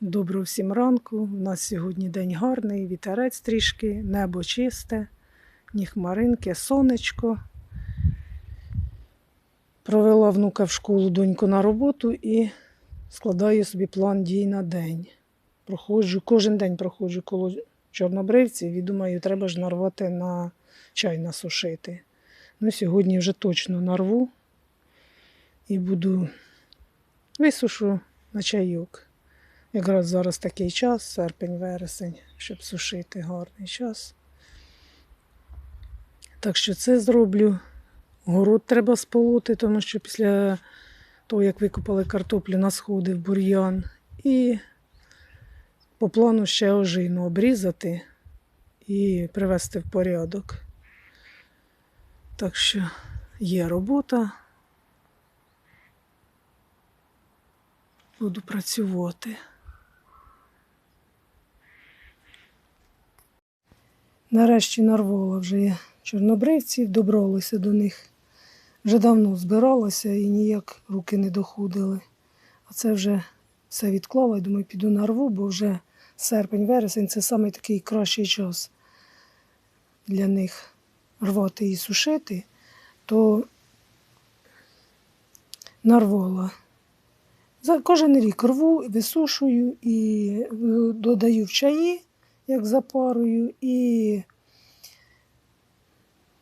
Доброго всім ранку. У нас сьогодні день гарний, вітерець трішки, небо чисте, ні хмаринки, сонечко. Провела внука в школу, доньку на роботу і складаю собі план дій на день. Проходжу, кожен день проходжу коло чорнобривців і думаю, треба ж нарвати на чай насушити. Ну, сьогодні вже точно нарву і буду висушу на чайок. Якраз зараз такий час, серпень-вересень, щоб сушити гарний час. Так що це зроблю. Город треба сполоти, тому що після того, як викопали картоплю, нас ходив бур'ян. І по плану ще ожину обрізати і привести в порядок. Так що є робота. Буду працювати. Нарешті нарвала вже я чорнобривців, добралася до них. Вже давно збиралася і ніяк руки не доходили. А це вже все відклала і думаю, піду нарву, бо вже серпень, вересень це саме такий кращий час для них рвати і сушити, то нарвала. За кожен рік рву, висушую і е, додаю в чаї, як запарую, і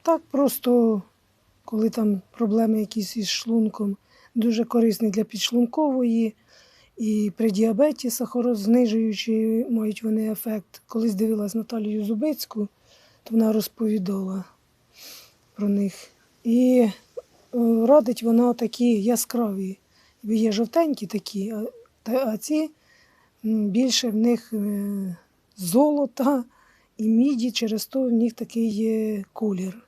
так просто, коли там проблеми якісь із шлунком, дуже корисний для підшлункової. І при діабеті сахарознижуючі мають вони ефект. Колись дивилась Наталію Зубицьку, то вона розповідала про них. І е, радить вона такі яскраві. Є жовтенькі такі, а, ці більше в них е, золота і міді, через то в них такий є колір.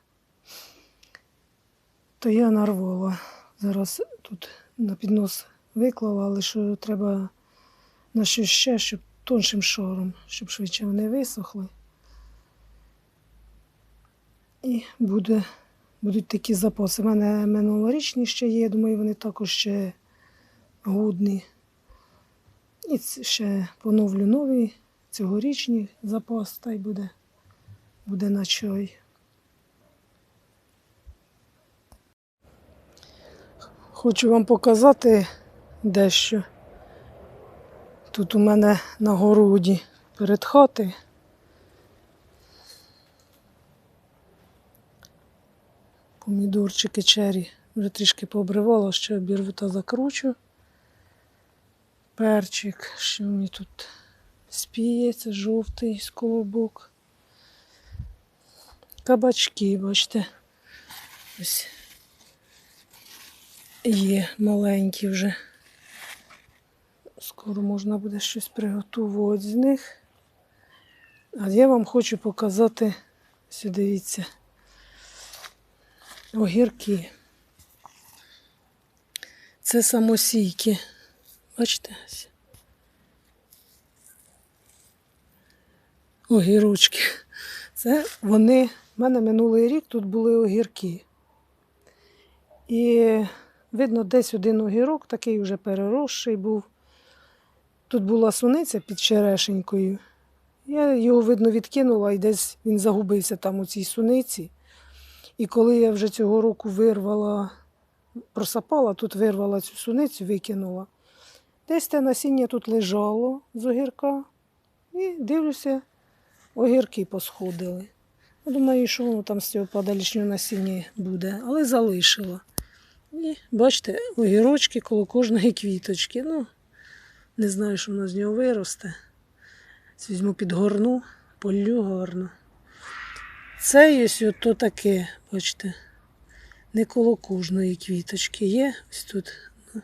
То я нарвала. Зараз тут на піднос виклала, але що треба на щось ще, щоб тоншим шаром, щоб швидше вони висохли. І буде, будуть такі запаси. У мене минулорічні ще є, думаю, вони також ще годні. І ще поновлю новий цьогорічний запас, та й буде, буде на чай. Хочу вам показати дещо. Тут у мене на городі перед хати. Помідорчики чері вже трішки пообривала, ще обірву та закручу. Перчик, що мені тут спіє, це жовтий з колобок. Кабачки, бачите, ось є маленькі вже. Скоро можна буде щось приготувати з них. А я вам хочу показати, ось дивіться, огірки. Це самосійки. Бачите? Огірочки. Це вони, в мене минулий рік тут були огірки. І видно, десь один огірок, такий вже переросший був. Тут була суниця під черешенькою. Я його, видно, відкинула і десь він загубився там у цій суниці. І коли я вже цього року вирвала, просапала, тут вирвала цю суницю, викинула. Десь те насіння тут лежало з огірка. І дивлюся, огірки посходили. Ну, Думаю, що воно там з цього падалішнього насіння буде, але залишила. І бачите, огірочки коло кожної квіточки. Ну, не знаю, що воно з нього виросте. Візьму під горну, полю гарно. Це ось ото таке, бачите, не коло кожної квіточки є. Ось тут ну,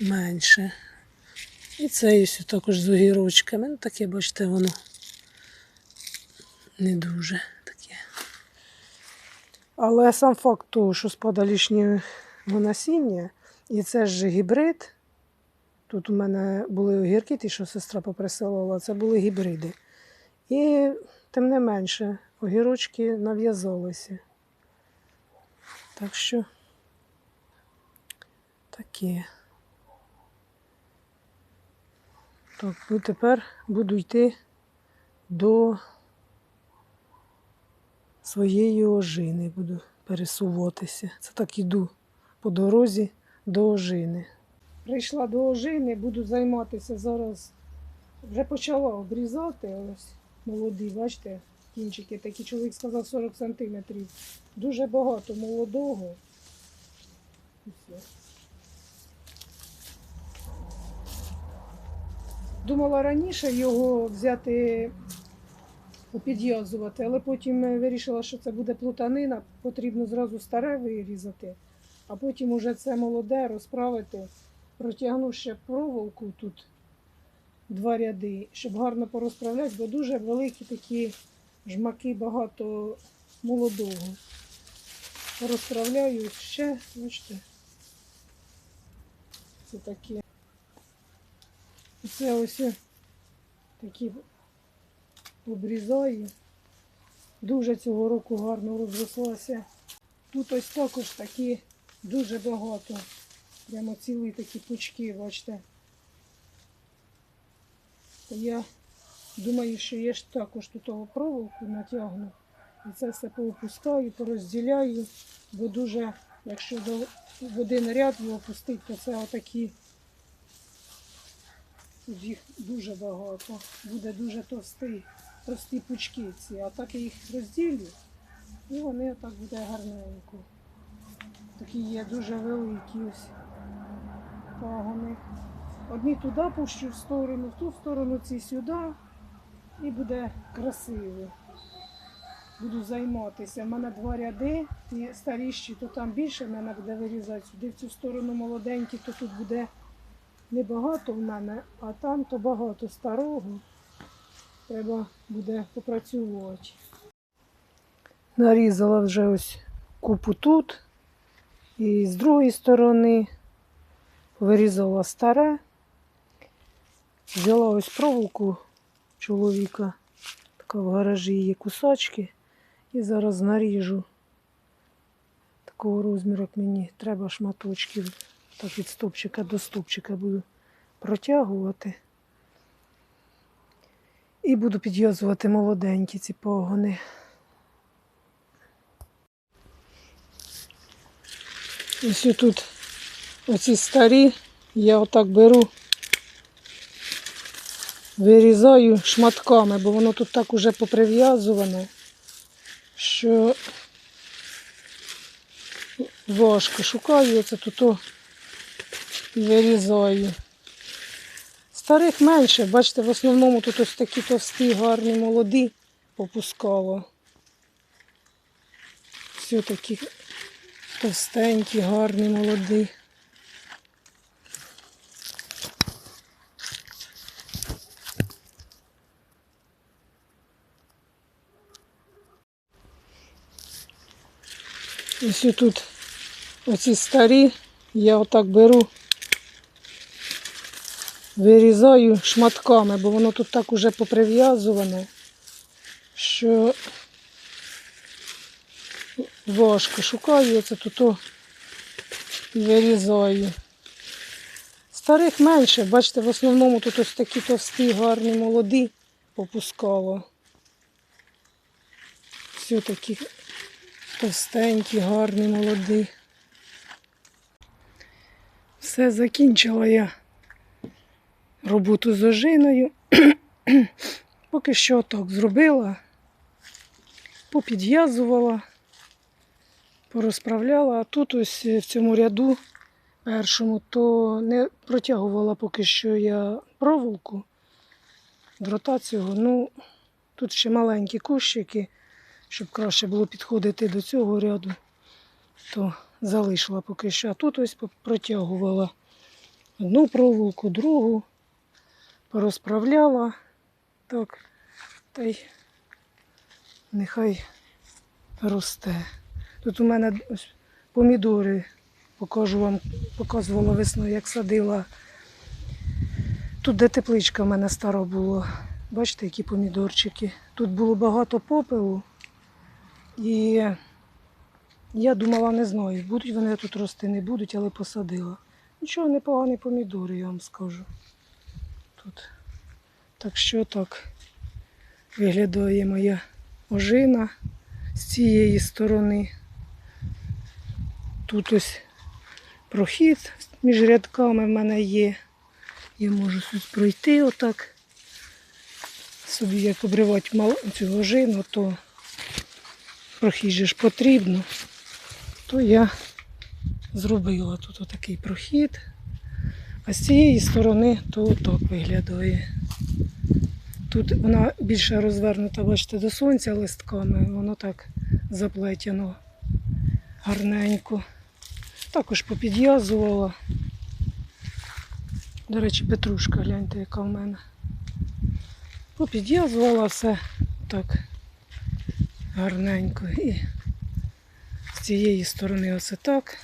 менше. І це ось також з огірочками. Ну, таке, бачите, воно не дуже таке. Але сам факт того, що спада лишнього насіння, і це ж гібрид. Тут у мене були огірки, ті, що сестра поприсилала, це були гібриди. І тим не менше, огірочки нав'язалися. Так що таке. Так, ну тепер буду йти до своєї ожини, буду пересуватися. Це так іду по дорозі до ожини. Прийшла до ожини, буду займатися зараз. Вже почала обрізати ось молоді, бачите, кінчики. Такі чоловік сказав 40 сантиметрів. Дуже багато молодого. Ось. Думала раніше його взяти, попідв'язувати, але потім е, вирішила, що це буде плутанина, потрібно зразу старе вирізати, а потім уже це молоде розправити, протягну ще проволоку тут два ряди, щоб гарно порозправляти, бо дуже великі такі жмаки, багато молодого. Розправляю ще, бачите. Це такі. Це ось такі обрізаю. Дуже цього року гарно розрослася. Тут ось також такі дуже багато. Прямо цілі такі пучки, бачите. Я думаю, що я ж також тут проволоку натягну. І це все поопускаю, порозділяю, бо дуже, якщо в один ряд його пустити, то це отакі Тут їх дуже багато. Буде дуже товстий, товсті пучки ці. А так я їх розділю, і вони так буде гарненько. Такі є дуже великі ось пагони. Одні туди пущу в сторону, в ту сторону, ці сюди. І буде красиво. Буду займатися. У мене два ряди, і старіші, то там більше мене буде вирізати. Сюди в цю сторону молоденькі, то тут буде небагато в мене, а там то багато старого. Треба буде попрацювати. Нарізала вже ось купу тут. І з другої сторони вирізала старе. Взяла ось проволоку чоловіка. Така в гаражі є кусачки. І зараз наріжу такого розміру, як мені треба шматочків. Так від стопчика до стопчика буду протягувати. І буду підв'язувати молоденькі ці погони. Ось тут оці старі, я отак беру, вирізаю шматками, бо воно тут так уже поприв'язуване, що важко шукаю, оце тут і вирізаю. Старих менше, бачите, в основному тут ось такі товсті, гарні, молоді попускало. Все такі товстенькі, гарні, молоді. Ось тут оці старі, я отак беру, вирізаю шматками, бо воно тут так уже поприв'язуване, що важко шукаю, оце тут вирізаю. Старих менше, бачите, в основному тут ось такі товсті, гарні, молоді попускало. Все такі товстенькі, гарні, молоді. Все, закінчила я роботу з ожиною. Поки що так зробила, попідв'язувала, порозправляла, а тут ось в цьому ряду першому, то не протягувала поки що я проволоку, дрота цього. Ну, тут ще маленькі кущики, щоб краще було підходити до цього ряду, то залишила поки що. А тут ось протягувала одну проволоку, другу, порозправляла. Так, та й нехай росте. Тут у мене помідори, покажу вам, показувала весною, як садила. Тут де тепличка в мене стара була. Бачите, які помідорчики. Тут було багато попелу. І я думала, не знаю, будуть вони тут рости, не будуть, але посадила. Нічого, непогані помідори, я вам скажу. Тут Так що так виглядає моя ожина з цієї сторони. Тут ось прохід між рядками в мене є. Я можу тут пройти отак. Собі як обривати цю ожину, то прохід же ж потрібно. То я зробила тут отакий прохід. А з цієї сторони то так виглядає. Тут вона більше розвернута, бачите, до сонця листками, воно так заплетено гарненько. Також попідв'язувала. До речі, петрушка, гляньте, яка в мене. Попідв'язувала все так гарненько. І з цієї сторони оце так.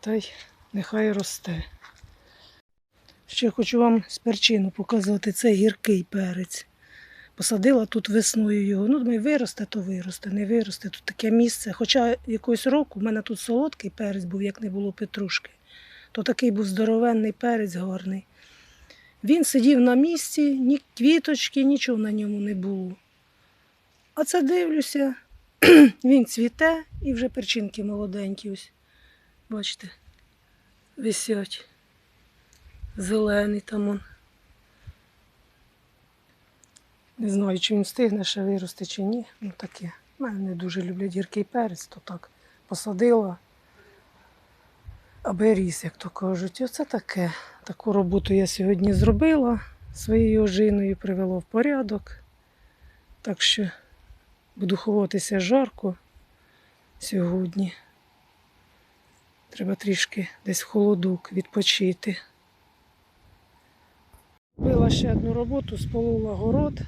Та й нехай росте. Ще хочу вам з перчину показати. Це гіркий перець. Посадила тут весною його. Ну, думаю, виросте, то виросте, не виросте. Тут таке місце. Хоча якогось року в мене тут солодкий перець був, як не було петрушки. То такий був здоровенний перець гарний. Він сидів на місці, ні квіточки, нічого на ньому не було. А це дивлюся, він цвіте і вже перчинки молоденькі ось. Бачите, висять. Зелений там он. Не знаю, чи він встигне ще вирости, чи ні. Ну таке. Мене не дуже люблять гіркий перець, то так посадила, аби ріс, як то кажуть. Оце таке. Таку роботу я сьогодні зробила своєю ожиною, привела в порядок. Так що буду ховатися жарко сьогодні. Треба трішки десь холодок відпочити. Робила ще одну роботу, сполола город,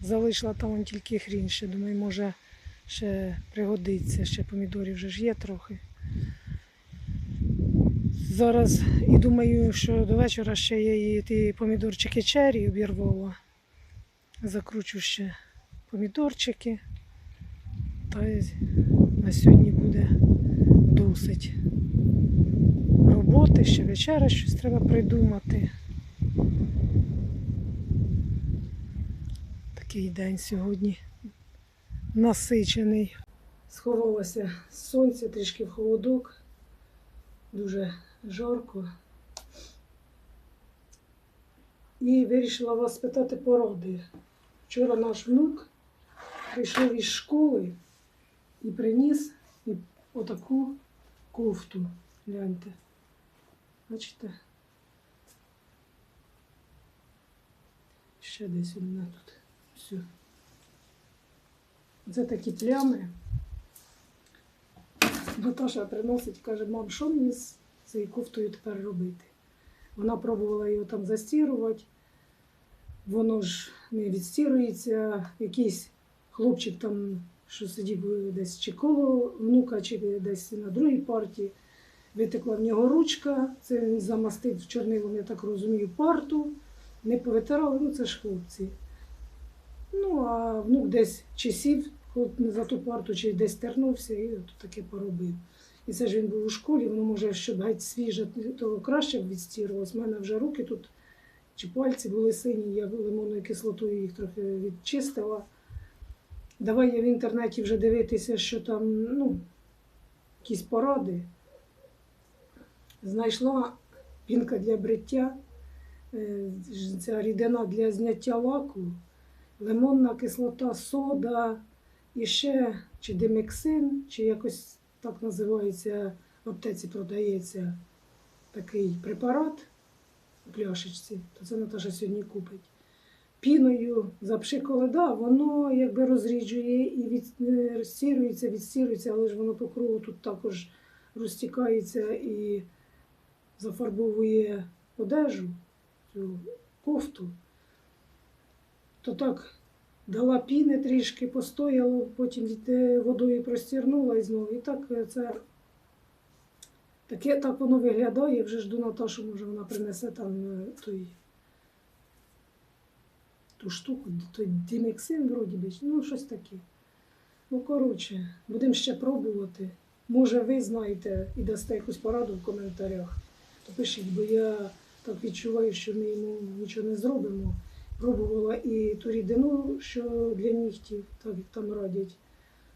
залишила там тільки хрін ще. Думаю, може ще пригодиться, ще помідорів вже ж є трохи. Зараз і думаю, що до вечора ще я її ті помідорчики чері обірвала. Закручу ще помідорчики. Та на сьогодні буде досить роботи, ще вечеря щось треба придумати. Такий день сьогодні насичений. Сховалося сонце, трішки в холодок, дуже жарко. І вирішила вас спитати поради. Вчора наш внук прийшов із школи і приніс отаку кофту. Гляньте. Бачите? Ще десь у мене тут. Все. Це такі плями. Наташа приносить, каже, мам, що мені з цією кофтою тепер робити? Вона пробувала його там застірувати, воно ж не відстірується. Якийсь хлопчик там, що сидів десь чи коло внука, чи десь на другій партії, витекла в нього ручка, це він замастив чорнилом, я так розумію, парту, не повитирали, ну це ж хлопці. Ну, а внук десь сів не за ту парту, чи десь тернувся і от таке поробив. І це ж він був у школі, воно може, щоб геть свіже, то краще б відстірувалось. У мене вже руки тут чи пальці були сині, я лимонною кислотою їх трохи відчистила. Давай я в інтернеті вже дивитися, що там, ну, якісь поради. Знайшла пінка для бриття, е, ця рідина для зняття лаку лимонна кислота, сода і ще чи демексин, чи якось так називається, в аптеці продається такий препарат у пляшечці, то це Наташа сьогодні купить. Піною запшикали, да, воно якби розріджує і від, е, розсірується, відсірується, але ж воно по кругу тут також розтікається і зафарбовує одежу, цю кофту то так дала піни трішки, постояло, потім е, водою простірнула і знову. І так е, це таке так воно виглядає. Вже жду Наташу, може вона принесе там е, той, ту штуку, той димексин, вроді би, ну щось таке. Ну, коротше, будемо ще пробувати. Може, ви знаєте і дасте якусь пораду в коментарях, то пишіть, бо я так відчуваю, що ми йому нічого не зробимо. Пробувала і ту рідину, що для нігтів, так як там радять.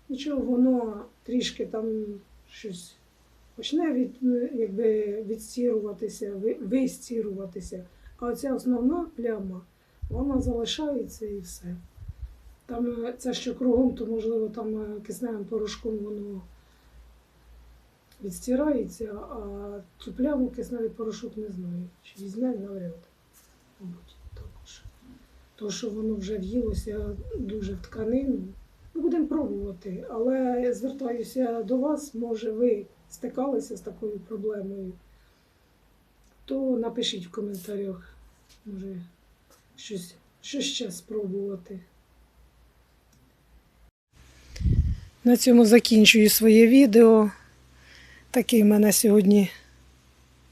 Нічого, воно трішки там щось почне від, якби відстіруватися, ви- вистіруватися. А оця основна пляма, вона залишається і все. Там е, це що кругом, то можливо там е, кисневим порошком воно відстирається, а цю пляму кисневий порошок не знаю. Чи візьме навряд, мабуть, також. То, що воно вже в'їлося дуже в тканину. Ну, будемо пробувати, але я звертаюся до вас, може, ви стикалися з такою проблемою, то напишіть в коментарях, може, щось, щось ще спробувати. На цьому закінчую своє відео. Такий в мене сьогодні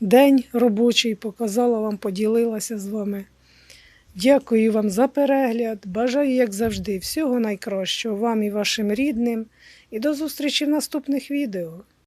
день робочий. Показала вам, поділилася з вами. Дякую вам за перегляд. Бажаю, як завжди, всього найкращого вам і вашим рідним. І до зустрічі в наступних відео.